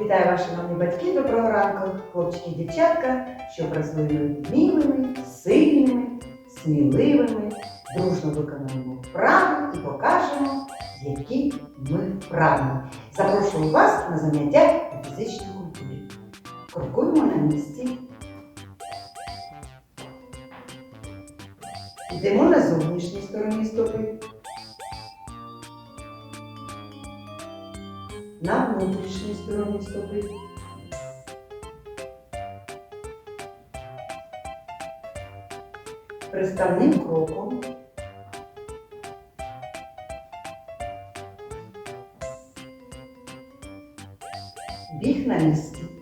Вітаю ваші мамі батьки, доброго ранку, хлопчики і дівчатка, щоб росли вмілими, сильними, сміливими, дружно виконаємо вправи і покажемо, які ми вправні. Запрошую вас на заняття по фізичній культурі. Крокуємо на місці. Йдемо на зовнішній стороні стопи. На внутрішній стороні стопи. Приставним кроком. Біг на місці.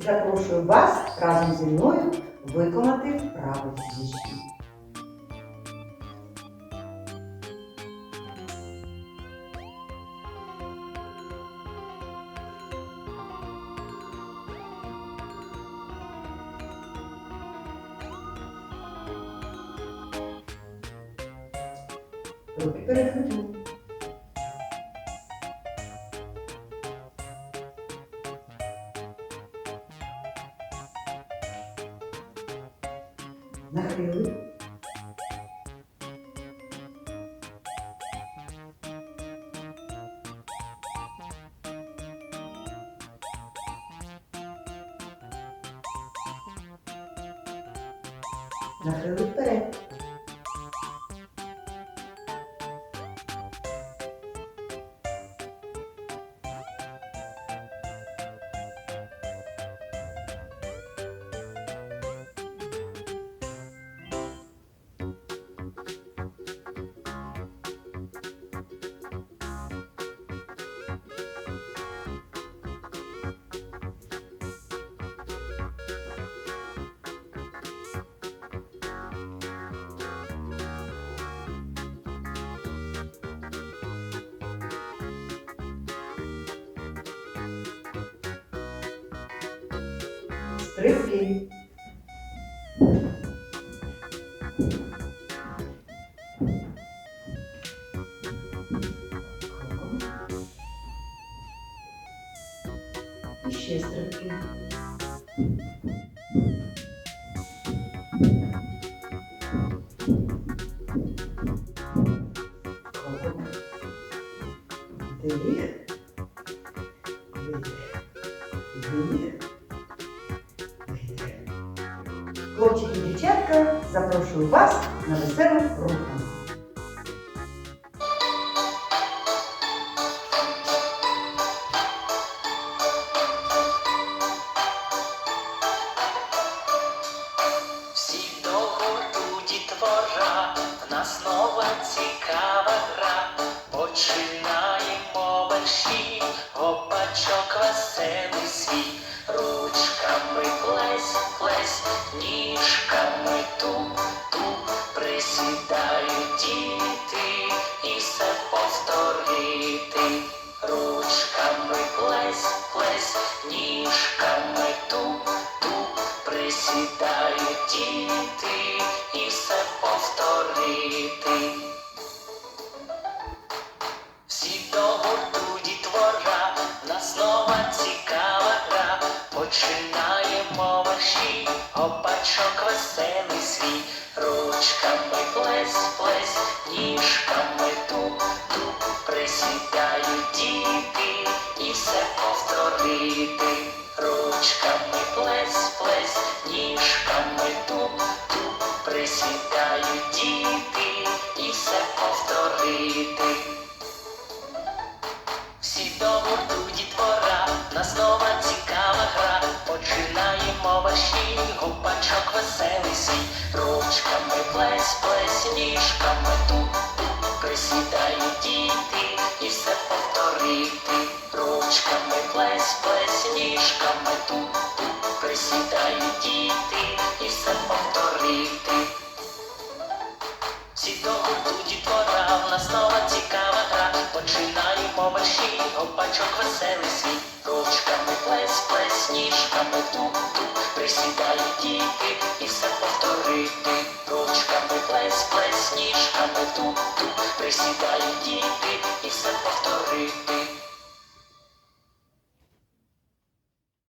Запрошую вас разом зі мною виконати вправи фізичні. Руки перед Matthew Matthew 3 Приплі. І ще стрибки. Вдих, видих, вдих. Запрошую вас на веселу гра. Починаємо верші, гопачок веселий присідають діти і все повторити. Всі до гурту дітвора, нас нова цікава гра. Починаємо верші, опачок веселий свій. Всі до гурту дітвора, нас нова цікава гра. Починаємо ваші гупачок веселий свій. Ручками плесь, плесь, ніжками туп, присідають діти і все повторити. Ручками плесь, плесь, ніжками присідають діти і все повторити. Всі до гурту дітвора, в нас нова цікава починаємо мерщій, опачок веселий світ. Ручками плес, плес, ніжками тук-тук, присідай діти і все повторити. Ручками плес, плес, ніжками тук-тук, присідай діти і все повторити.